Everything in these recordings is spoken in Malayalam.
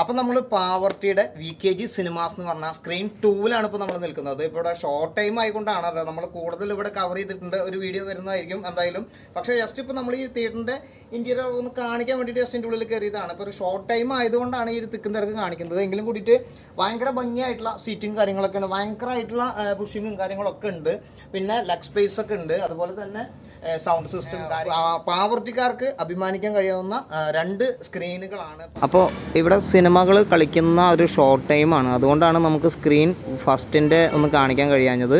അപ്പം നമ്മൾ പാവർട്ടിയുടെ വി കെ ജി സിനിമാസ് എന്ന് പറഞ്ഞാൽ സ്ക്രീൻ ടൂവിലാണ് ഇപ്പോൾ നമ്മൾ നിൽക്കുന്നത്. ഇപ്പോൾ ഇവിടെ ഷോർട്ട് ടൈം ആയിക്കൊണ്ടാണല്ലോ നമ്മൾ കൂടുതൽ ഇവിടെ കവർ ചെയ്തിട്ടുണ്ട്. ഒരു വീഡിയോ വരുന്നതായിരിക്കും എന്തായാലും. പക്ഷേ ജസ്റ്റ് ഇപ്പോൾ നമ്മൾ ഈ തിയേറ്ററിന്റെ ഇന്ത്യയിൽ ഒന്ന് കാണിക്കാൻ വേണ്ടിയിട്ട് ജസ്റ്റിന്റെ ഉള്ളിൽ കയറിയതാണ് ഇപ്പോൾ ഒരു ഷോർട്ട് ടൈം ആയതുകൊണ്ടാണ് ഈ ഒരു തിക്കും തിരക്ക് കാണിക്കുന്നത്. എങ്കിലും കൂടിയിട്ട് ഭയങ്കര ഭംഗിയായിട്ടുള്ള സീറ്റും കാര്യങ്ങളൊക്കെ ഉണ്ട് ഭയങ്കരമായിട്ടുള്ള പുഷിങ്ങും കാര്യങ്ങളൊക്കെ ഉണ്ട്. പിന്നെ ലെഗ് സ്പേസ് ഒക്കെ ഉണ്ട്. അതുപോലെ തന്നെ സൗണ്ട് സിസ്റ്റം പാവർട്ടിക്കാർക്ക് അഭിമാനിക്കാൻ കഴിയാവുന്ന രണ്ട് സ്ക്രീനുകളാണ് അപ്പോൾ ഇവിടെ സിനിമകൾ കളിക്കുന്ന ഒരു ഷോർട്ട് ടൈമാണ് അതുകൊണ്ടാണ് നമുക്ക് സ്ക്രീൻ ഫസ്റ്റിന്റെ ഒന്ന് കാണിക്കാൻ കഴിയാഞ്ഞത്.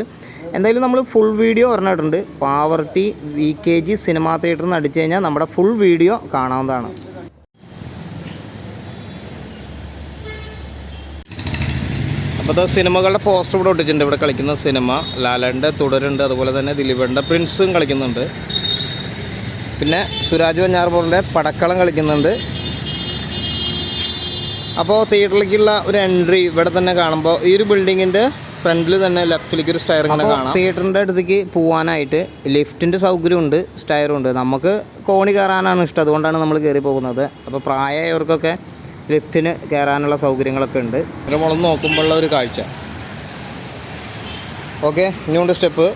എന്തായാലും നമ്മൾ ഫുൾ വീഡിയോ പറഞ്ഞിട്ടുണ്ട് Pavaratty V K G cinema തിയേറ്ററിൽ നിന്ന് അടിച്ചു കഴിഞ്ഞാൽ നമ്മുടെ ഫുൾ വീഡിയോ കാണാവുന്നതാണ്. അപ്പോൾ അത് സിനിമകളുടെ പോസ്റ്റർ ഇവിടെ ഇട്ടിട്ടുണ്ട് ഇവിടെ കളിക്കുന്ന സിനിമ ലാലന്റെ തുടരുണ്ട് അതുപോലെ തന്നെ ദിലീപന്റെ പ്രിൻസും കളിക്കുന്നുണ്ട്. പിന്നെ സുരാജ് വഞ്ഞാർപോളിന്റെ പടക്കളം കളിക്കുന്നുണ്ട്. അപ്പോൾ തിയേറ്ററിലേക്കുള്ള ഒരു എൻട്രി ഇവിടെ തന്നെ കാണുമ്പോൾ ഈ ഒരു ബിൽഡിങ്ങിന്റെ ഫ്രണ്ടിൽ തന്നെ ലെഫ്റ്റിലേക്ക് ഒരു സ്റ്റയർ ഇങ്ങനെ കാണാം. തിയേറ്ററിന്റെ അടുത്തേക്ക് പോകാനായിട്ട് ലിഫ്റ്റിന്റെ സൗകര്യമുണ്ട് സ്റ്റയറും ഉണ്ട്. നമുക്ക് കോണി കയറാനാണ് ഇഷ്ടം. അതുകൊണ്ടാണ് നമ്മൾ കയറി പോകുന്നത്. അപ്പോൾ പ്രായമായവർക്കൊക്കെ ലിഫ്റ്റിന് കയറാനുള്ള സൗകര്യങ്ങളൊക്കെ ഉണ്ട്. മുളന്ന് നോക്കുമ്പോഴുള്ള ഒരു കാഴ്ച. ഓക്കെ ഇനിയുണ്ട് സ്റ്റെപ്പ്.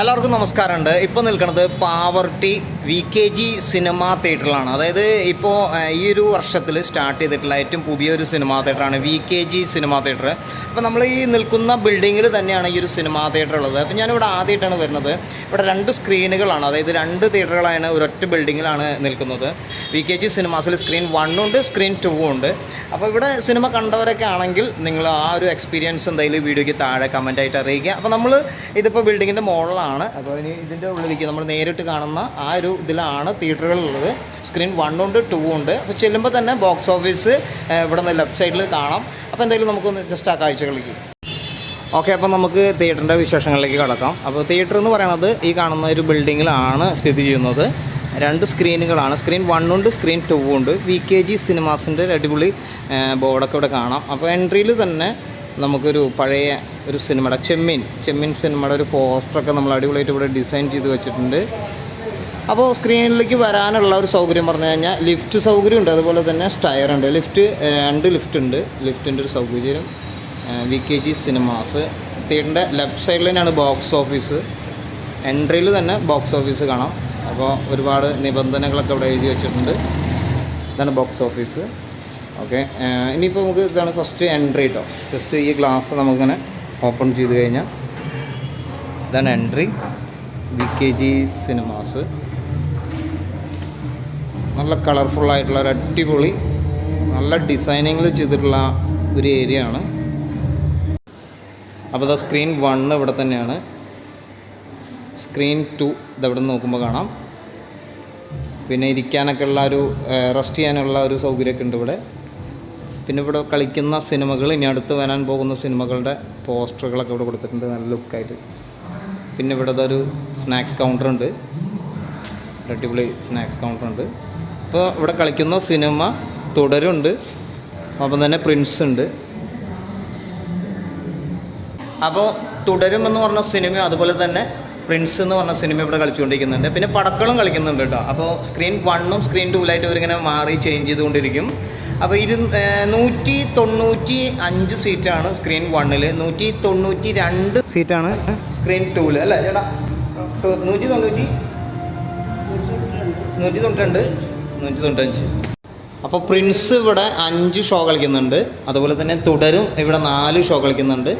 എല്ലാവർക്കും നമസ്കാരമുണ്ട്. ഇപ്പോൾ നിൽക്കുന്നത് Pavaratty V K G cinema തിയേറ്ററിലാണ് അതായത് ഇപ്പോൾ ഈ ഒരു വർഷത്തിൽ സ്റ്റാർട്ട് ചെയ്തിട്ടുള്ള ഏറ്റവും പുതിയൊരു cinema തിയേറ്ററാണ് V K G cinema theatre അപ്പോൾ നമ്മൾ ഈ നിൽക്കുന്ന ബിൽഡിങ്ങിൽ തന്നെയാണ് ഈ ഒരു സിനിമാ തിയേറ്റർ ഉള്ളത്. അപ്പോൾ ഞാനിവിടെ ആദ്യമായിട്ടാണ് വരുന്നത്. ഇവിടെ രണ്ട് സ്ക്രീനുകളാണ് അതായത് രണ്ട് തിയേറ്ററുകളാണ് ഒരൊറ്റ ബിൽഡിങ്ങിലാണ് നിൽക്കുന്നത്. വി കെ ജി സിനിമാസിൽ സ്ക്രീൻ വണ്ണും ഉണ്ട് സ്ക്രീൻ ടൂ ഉണ്ട്. അപ്പോൾ ഇവിടെ സിനിമ കണ്ടവരൊക്കെ ആണെങ്കിൽ നിങ്ങൾ ആ ഒരു എക്സ്പീരിയൻസ് എന്തായാലും വീഡിയോയ്ക്ക് താഴെ കമന്റായിട്ട് അറിയിക്കുക. അപ്പോൾ നമ്മൾ ഇതിപ്പോൾ ബിൽഡിങ്ങിന്റെ മോളിലാണ് അപ്പോൾ ഇനി ഇതിന്റെ ഉള്ളിലേക്ക് നമ്മൾ നേരിട്ട് കാണുന്ന ആ ഒരു ഇതിലാണ് തിയേറ്ററുകളുള്ളത് സ്ക്രീൻ വണ്ണും ഉണ്ട് ടു ഉണ്ട്. അപ്പോൾ ചെല്ലുമ്പോൾ തന്നെ ബോക്സ് ഓഫീസ് ഇവിടെ നിന്ന് ലെഫ്റ്റ് സൈഡിൽ കാണാം. അപ്പോൾ എന്തായാലും നമുക്കൊന്ന് ജസ്റ്റ് ആ കാഴ്ചകളിലേക്ക്. ഓക്കെ അപ്പോൾ നമുക്ക് തിയേറ്ററിന്റെ വിശേഷങ്ങളിലേക്ക് കടക്കാം. അപ്പോൾ തിയേറ്റർ എന്ന് പറയുന്നത് ഈ കാണുന്ന ഒരു ബിൽഡിങ്ങിലാണ് സ്ഥിതി ചെയ്യുന്നത്. രണ്ട് സ്ക്രീനുകളാണ് സ്ക്രീൻ വൺ ഉണ്ട് സ്ക്രീൻ ടു ഉണ്ട്. വി കെ ജി സിനിമാസിന്റെ അടിപൊളി ബോർഡൊക്കെ ഇവിടെ കാണാം. അപ്പോൾ എൻട്രിയിൽ തന്നെ നമുക്കൊരു പഴയ ഒരു സിനിമയുടെ ചെമ്മീൻ. ചെമ്മീൻ സിനിമയുടെ ഒരു പോസ്റ്ററൊക്കെ നമ്മൾ അടിപൊളിയായിട്ട് ഇവിടെ ഡിസൈൻ ചെയ്ത് വെച്ചിട്ടുണ്ട്. അപ്പോൾ സ്ക്രീനിലേക്ക് വരാനുള്ള ഒരു സൗകര്യം പറഞ്ഞു കഴിഞ്ഞാൽ ലിഫ്റ്റ് സൗകര്യം ഉണ്ട് അതുപോലെ തന്നെ സ്റ്റയർ ഉണ്ട്. ലിഫ്റ്റ് രണ്ട് ലിഫ്റ്റ് ഉണ്ട്. ലിഫ്റ്റിന്റെ ഒരു സൗകര്യം വി കെ ജി സിനിമാസ് തിയേറ്ററിന്റെ ലെഫ്റ്റ് സൈഡിൽ തന്നെയാണ് ബോക്സ് ഓഫീസ് എൻട്രിയിൽ തന്നെ ബോക്സ് ഓഫീസ് കാണാം. അപ്പോൾ ഒരുപാട് നിബന്ധനകളൊക്കെ ഇവിടെ എഴുതി വെച്ചിട്ടുണ്ട്. ഇതാണ് ബോക്സ് ഓഫീസ് ഓക്കെ ഇനിയിപ്പോൾ നമുക്ക് ഇതാണ് ഫസ്റ്റ് എൻട്രി കേട്ടോ ജസ്റ്റ് ഈ ഗ്ലാസ് നമുക്കിങ്ങനെ ഓപ്പൺ ചെയ്ത് കഴിഞ്ഞാൽ ഇതാണ് entry V K G cinemas നല്ല കളർഫുൾ ആയിട്ടുള്ള ഒരു അടിപൊളി നല്ല ഡിസൈനിങ്ങിൽ ചെയ്തിട്ടുള്ള ഒരു ഏരിയ ആണ്. അപ്പോൾ ദ സ്ക്രീൻ വണ്ണ് ഇവിടെ തന്നെയാണ്. സ്ക്രീൻ ടു ഇതവിടെ നിന്ന് നോക്കുമ്പോൾ കാണാം. പിന്നെ ഇരിക്കാനൊക്കെ ഉള്ള ഒരു റെസ്റ്റ് ചെയ്യാനുള്ള ഒരു സൗകര്യമൊക്കെ ഉണ്ട് ഇവിടെ. പിന്നെ ഇവിടെ കളിക്കുന്ന സിനിമകൾ ഇനി അടുത്ത് വരാൻ പോകുന്ന സിനിമകളുടെ പോസ്റ്ററുകളൊക്കെ ഇവിടെ കൊടുത്തിട്ടുണ്ട് നല്ല ലുക്കായിട്ട് പിന്നെ ഇവിടെ ഒരു സ്നാക്സ് കൗണ്ടർ ഉണ്ട്. അടിപൊളി സ്നാക്സ് കൗണ്ടർ ഉണ്ട്. ഇപ്പോൾ ഇവിടെ കളിക്കുന്ന സിനിമ തുടരുണ്ട്. അപ്പം തന്നെ പ്രിൻസ് ഉണ്ട്. അപ്പോൾ തുടരുമെന്ന് പറഞ്ഞ സിനിമ അതുപോലെ തന്നെ പ്രിൻസ് എന്ന് പറഞ്ഞ സിനിമ ഇവിടെ കളിച്ചുകൊണ്ടിരിക്കുന്നുണ്ട്. പിന്നെ പടക്കളും കളിക്കുന്നുണ്ട് കേട്ടോ. അപ്പോൾ സ്ക്രീൻ വണ്ണും സ്ക്രീൻ ടൂലായിട്ട് ഇവരിങ്ങനെ മാറി ചേഞ്ച് ചെയ്തുകൊണ്ടിരിക്കും. അപ്പോൾ ഇരു നൂറ്റി തൊണ്ണൂറ്റി അഞ്ച് സീറ്റാണ് സ്ക്രീൻ വണ്ണിൽ നൂറ്റി തൊണ്ണൂറ്റി രണ്ട് സീറ്റാണ് സ്ക്രീൻ ടൂൽ അല്ലേ ചേട്ടാ? നൂറ്റി തൊണ്ണൂറ്റി നൂറ്റി തൊണ്ണൂറ്റി നൂറ്റി തൊണ്ണൂറ്റഞ്ച്. അപ്പോൾ പ്രിൻസ് ഇവിടെ അഞ്ച് ഷോ കളിക്കുന്നുണ്ട്. അതുപോലെ തന്നെ തുടരും ഇവിടെ നാല് ഷോ കളിക്കുന്നുണ്ട്.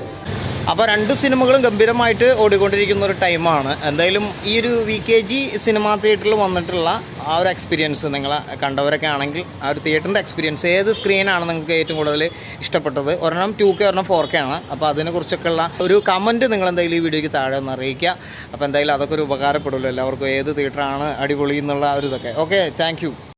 അപ്പോൾ രണ്ട് സിനിമകളും ഗംഭീരമായിട്ട് ഓടിക്കൊണ്ടിരിക്കുന്ന ഒരു ടൈമാണ്. എന്തായാലും ഈ ഒരു വി കെ ജി സിനിമാ തിയേറ്ററിൽ വന്നിട്ടുള്ള ആ ഒരു എക്സ്പീരിയൻസ് നിങ്ങൾ കണ്ടവരൊക്കെ ആണെങ്കിൽ ആ ഒരു തിയേറ്ററിന്റെ എക്സ്പീരിയൻസ് ഏത് സ്ക്രീനാണ് നിങ്ങൾക്ക് ഏറ്റവും കൂടുതൽ ഇഷ്ടപ്പെട്ടത്? ഒരെണ്ണം ടു കെ ഒരെണ്ണം ഫോർ കെ ആണ്. അപ്പോൾ അതിനെക്കുറിച്ചൊക്കെയുള്ള ഒരു കമന്റ് നിങ്ങൾ എന്തായാലും ഈ വീഡിയോയ്ക്ക് താഴെ ഒന്ന് അറിയിക്കുക. അപ്പോൾ എന്തായാലും അതൊക്കെ ഒരു ഉപകാരപ്പെടുമല്ലോ. എല്ലാവർക്കും ഏത് തിയേറ്ററാണ് അടിപൊളി എന്നുള്ള ഒരു ഇതൊക്കെ. Okay thank